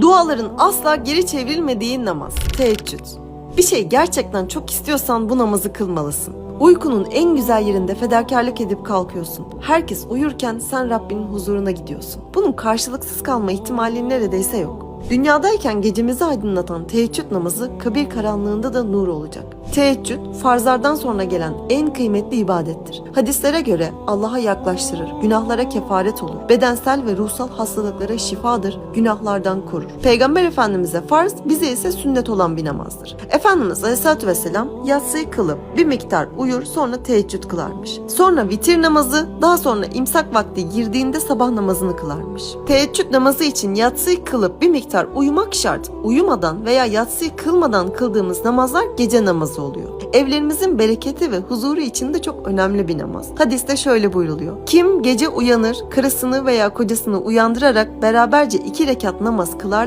Duaların asla geri çevrilmediği namaz. Teheccüd. Bir şey gerçekten çok istiyorsan bu namazı kılmalısın. Uykunun en güzel yerinde fedakarlık edip kalkıyorsun. Herkes uyurken sen Rabbinin huzuruna gidiyorsun. Bunun karşılıksız kalma ihtimali neredeyse yok. Dünyadayken gecemizi aydınlatan teheccüd namazı kabir karanlığında da nur olacak. Teheccüd, farzlardan sonra gelen en kıymetli ibadettir. Hadislere göre Allah'a yaklaştırır, günahlara kefaret olur, bedensel ve ruhsal hastalıklara şifadır, günahlardan korur. Peygamber Efendimiz'e farz, bize ise sünnet olan bir namazdır. Efendimiz Aleyhisselatü Vesselam yatsıyı kılıp bir miktar uyur sonra teheccüd kılarmış. Sonra vitir namazı, daha sonra imsak vakti girdiğinde sabah namazını kılarmış. Teheccüd namazı için yatsıyı kılıp bir miktar uyumak şart. Uyumadan veya yatsıyı kılmadan kıldığımız namazlar gece namazı oluyor. Evlerimizin bereketi ve huzuru için de çok önemli bir namaz. Hadiste şöyle buyruluyor. Kim gece uyanır, karısını veya kocasını uyandırarak beraberce iki rekat namaz kılar